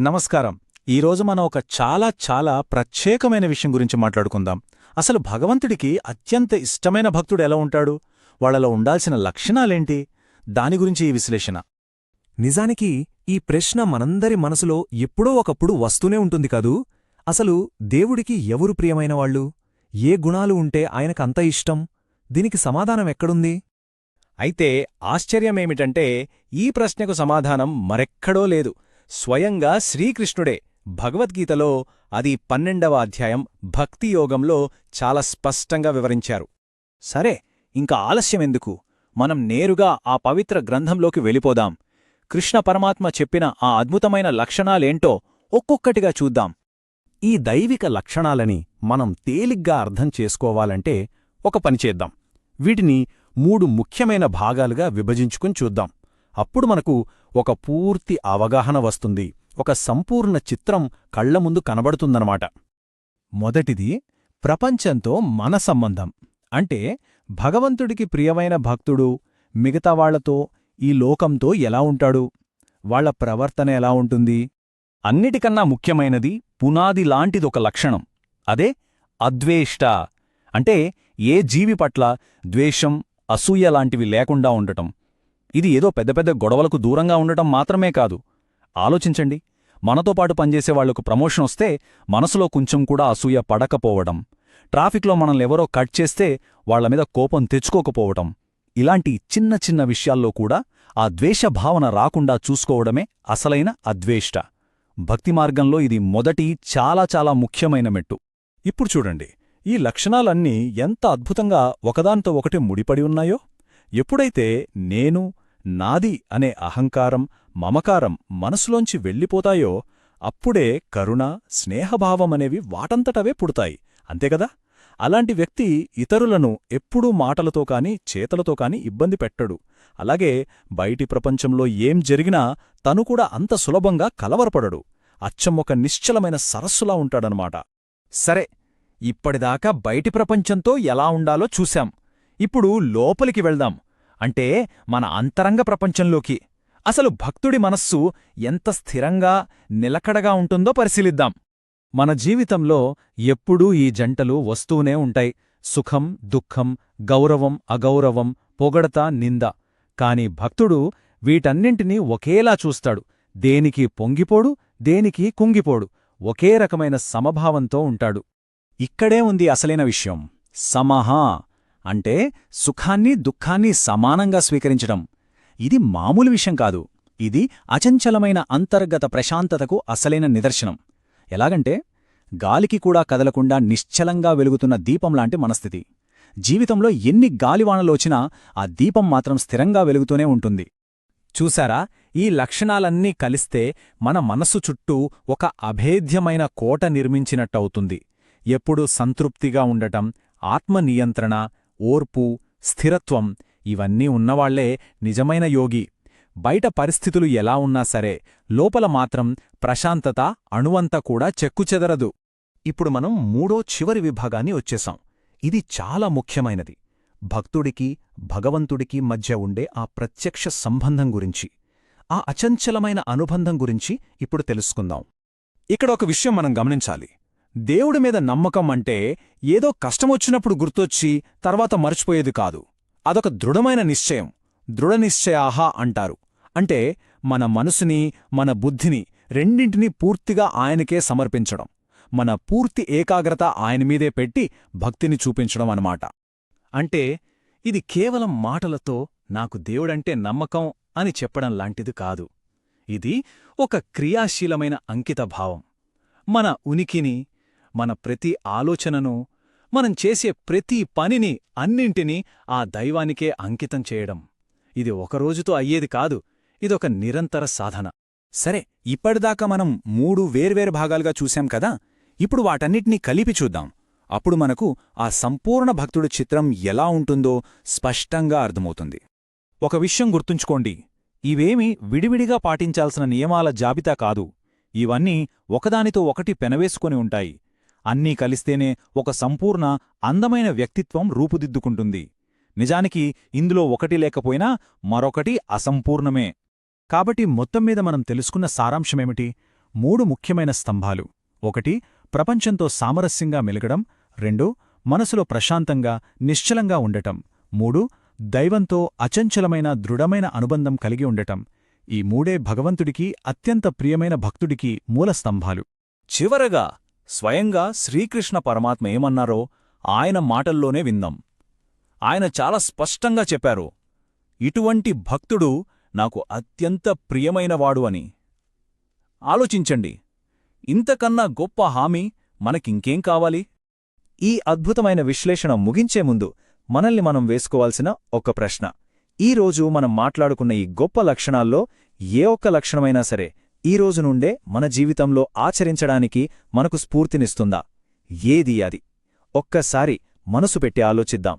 నమస్కారం. ఈరోజు మనం ఒక చాలా చాలా ప్రత్యేకమైన విషయం గురించి మాట్లాడుకుందాం. అసలు భగవంతుడికి అత్యంత ఇష్టమైన భక్తుడు ఎలా ఉంటాడు? వాళ్ళలో ఉండాల్సిన లక్షణాలేంటి? దాని గురించి ఈ విశ్లేషణ. నిజానికి ఈ ప్రశ్న మనందరి మనసులో ఎప్పుడో ఒకప్పుడు వస్తూనే ఉంటుంది కదూ? అసలు దేవుడికి ఎవరు ప్రియమైనవాళ్ళు ఏ గుణాలు ఉంటే ఆయనకంత ఇష్టం? దీనికి సమాధానం ఎక్కడుంది? అయితే ఆశ్చర్యమేమిటంటే ఈ ప్రశ్నకు సమాధానం మరెక్కడో లేదు. స్వయంగా శ్రీకృష్ణుడే భగవద్గీతలో అది పన్నెండవ అధ్యాయం భక్తియోగంలో చాలా స్పష్టంగా వివరించారు. సరే ఇంకా ఆలస్యమెందుకు మనం నేరుగా ఆ పవిత్ర గ్రంథంలోకి వెళ్ళిపోదాం. కృష్ణ పరమాత్మ చెప్పిన ఆ అద్భుతమైన లక్షణాలేంటో ఒక్కొక్కటిగా చూద్దాం. ఈ దైవిక లక్షణాలని మనం తేలిగ్గా అర్థం చేసుకోవాలంటే ఒక పనిచేద్దాం వీటిని మూడు ముఖ్యమైన భాగాలుగా విభజించుకుని చూద్దాం. అప్పుడు మనకు ఒక పూర్తి అవగాహన వస్తుంది. ఒక సంపూర్ణ చిత్రం కళ్ళ ముందు కనబడుతుందనమాట మొదటిది ప్రపంచంతో మన సంబంధం. అంటే భగవంతుడికి ప్రియమైన భక్తుడు మిగతా వాళ్ళతో ఈ లోకంతో ఎలా ఉంటాడు? వాళ్ళ ప్రవర్తన ఎలా ఉంటుంది? అన్నిటికన్నా ముఖ్యమైనది పునాది లాంటిదొక లక్షణం. అదే అద్వేష్ట. అంటే ఏ జీవి పట్ల ద్వేషం అసూయ లాంటివి లేకుండా ఉండటం. ఇది ఏదో పెద్ద పెద్ద గొడవలకు దూరంగా ఉండటం మాత్రమే కాదు. ఆలోచించండి. మనతో పాటు పనిచేసే వాళ్ళకు ప్రమోషన్ వస్తే మనసులో కొంచెం కూడా అసూయ పడకపోవడం ట్రాఫిక్లో మనల్నెవరో కట్ చేస్తే వాళ్ళ మీద కోపం తెచ్చుకోకపోవటం ఇలాంటి చిన్న చిన్న విషయాల్లో కూడా ఆ ద్వేషభావన రాకుండా చూసుకోవడమే అసలైన అద్వేష్ట. భక్తి మార్గంలో ఇది మొదటి చాలా చాలా ముఖ్యమైన మెట్టు. ఇప్పుడు చూడండి. ఈ లక్షణాలన్నీ ఎంత అద్భుతంగా ఒకదానితో ఒకటి ముడిపడి ఉన్నాయో? ఎప్పుడైతే నేను నాది అనే అహంకారం మమకారం మనసులోంచి వెళ్ళిపోతాయో అప్పుడే కరుణ స్నేహభావమనేవి వాటంతటవే పుడతాయి. అంతేగదా అలాంటి వ్యక్తి ఇతరులను ఎప్పుడూ మాటలతో కాని చేతలతో కాని ఇబ్బంది పెట్టడు. అలాగే బయటి ప్రపంచంలో ఏం జరిగినా తను కూడా అంత సులభంగా కలవరపడడు. అచ్చం ఒక నిశ్చలమైన సరస్సులా ఉంటాడనమాట. సరే ఇప్పటిదాకా బయటి ప్రపంచంతో ఎలా ఉండాలో చూశాం. ఇప్పుడు లోపలికి వెళ్దాం. అంటే మన అంతరంగ ప్రపంచంలోకి. అసలు భక్తుడి మనస్సు ఎంత స్థిరంగా నిలకడగా ఉంటుందో పరిశీలిద్దాం. మన జీవితంలో ఎప్పుడూ ఈ జంటలు వస్తూనే ఉంటాయి. సుఖం దుఃఖం గౌరవం అగౌరవం పొగడత నింద. కాని భక్తుడు వీటన్నింటినీ ఒకేలా చూస్తాడు. దేనికి పొంగిపోడు దేనికి కుంగిపోడు. ఒకే రకమైన సమభావంతో ఉంటాడు. ఇక్కడే ఉంది అసలైన విషయం. సమహా అంటే సుఖాన్ని దుఃఖాన్ని సమానంగా స్వీకరించడం. ఇది మామూలు విషయం కాదు. ఇది అచంచలమైన అంతర్గత ప్రశాంతతకు అసలైన నిదర్శనం. ఎలాగంటే గాలికి కూడా కదలకుండా నిశ్చలంగా వెలుగుతున్న దీపంలాంటి మనస్థితి. జీవితంలో ఎన్ని గాలివానలోచినా ఆ దీపం మాత్రం స్థిరంగా వెలుగుతూనే ఉంటుంది. చూశారా? ఈ లక్షణాలన్నీ కలిస్తే మన మనస్సు చుట్టూ ఒక అభేద్యమైన కోట నిర్మించినట్టవుతుంది. ఎప్పుడూ సంతృప్తిగా ఉండటం ఆత్మనియంత్రణ ఓర్పు స్థిరత్వం ఇవన్నీ ఉన్నవాళ్ళే నిజమైన యోగి. బయట పరిస్థితులు ఎలా ఉన్నా సరే లోపల మాత్రం ప్రశాంతత అణువంత కూడా చెక్కుచెదరదు ఇప్పుడు మనం మూడో చివరి విభాగాన్ని వచ్చేశాం. ఇది చాలా ముఖ్యమైనది. భక్తుడికి భగవంతుడికి మధ్య ఉండే ఆ ప్రత్యక్ష సంబంధం గురించి. ఆ అచంచలమైన అనుబంధం గురించి ఇప్పుడు తెలుసుకుందాం. ఇక్కడ ఒక విషయం మనం గమనించాలి. దేవుడి మీద నమ్మకం అంటే ఏదో కష్టమొచ్చినప్పుడు గుర్తొచ్చి తర్వాత మర్చిపోయేది కాదు. అదొక దృఢమైన నిశ్చయం. దృఢనిశ్చయాహా అంటారు. అంటే మన మనసుని మన బుద్ధిని రెండింటినీ పూర్తిగా ఆయనకే సమర్పించడం. మన పూర్తి ఏకాగ్రత ఆయనమీదే పెట్టి భక్తిని చూపించడం అన్నమాట. అంటే ఇది కేవలం మాటలతో నాకు దేవుడంటే నమ్మకం అని చెప్పడం లాంటిది కాదు. ఇది ఒక క్రియాశీలమైన అంకితభావం. మన ఉనికిని మన ప్రతి ఆలోచనను మనం చేసే ప్రతి పనిని అన్నింటినీ ఆ దైవానికే అంకితం చేయడం. ఇది ఒకరోజుతో అయ్యేది కాదు ఇదొక నిరంతర సాధన. సరే ఇప్పటిదాకా మనం మూడు వేర్వేరు భాగాలుగా చూశాం కదా? ఇప్పుడు వాటన్నిటినీ కలిపి చూద్దాం. అప్పుడు మనకు ఆ సంపూర్ణ భక్తుడి చిత్రం ఎలా ఉంటుందో స్పష్టంగా అర్థమవుతుంది. ఒక విషయం గుర్తుంచుకోండి. ఇవేమీ విడివిడిగా పాటించాల్సిన నియమాల జాబితా కాదు. ఇవన్నీ ఒకదానితో ఒకటి పెనవేసుకొని ఉంటాయి. అన్నీ కలిస్తేనే ఒక సంపూర్ణ అందమైన వ్యక్తిత్వం రూపుదిద్దుకుంటుంది. నిజానికి ఇందులో ఒకటి లేకపోయినా మరొకటి అసంపూర్ణమే. కాబట్టి మొత్తం మీద మనం తెలుసుకున్న సారాంశమేమిటి? మూడు ముఖ్యమైన స్తంభాలు. ఒకటి ప్రపంచంతో సామరస్యంగా మెలగడం. రెండు మనసులో ప్రశాంతంగా నిశ్చలంగా ఉండటం. మూడు దైవంతో అచంచలమైన దృఢమైన అనుబంధం కలిగి ఉండటం. ఈ మూడే భగవంతుడికి అత్యంత ప్రియమైన భక్తుడికి మూల స్తంభాలు. చివరగా స్వయంగా శ్రీకృష్ణ పరమాత్మ ఏమన్నారో ఆయన మాటల్లోనే విందాం ఆయన చాలా స్పష్టంగా చెప్పారు ఇటువంటి భక్తుడు నాకు అత్యంత ప్రియమైనవాడు అని. ఆలోచించండి ఇంతకన్నా గొప్ప హామీ మనకింకేం కావాలి? ఈ అద్భుతమైన విశ్లేషణ ముగించే ముందు మనల్ని మనం వేసుకోవాల్సిన ఒక ప్రశ్న. ఈ రోజు మనం మాట్లాడుకున్న ఈ గొప్ప లక్షణాల్లో ఏ ఒక్క లక్షణమైనా సరే ఈ రోజు నుండే మన జీవితంలో ఆచరించడానికి మనకు స్ఫూర్తినిస్తుందా? ఏది అది? ఒక్కసారి మనసు పెట్టి ఆలోచిద్దాం.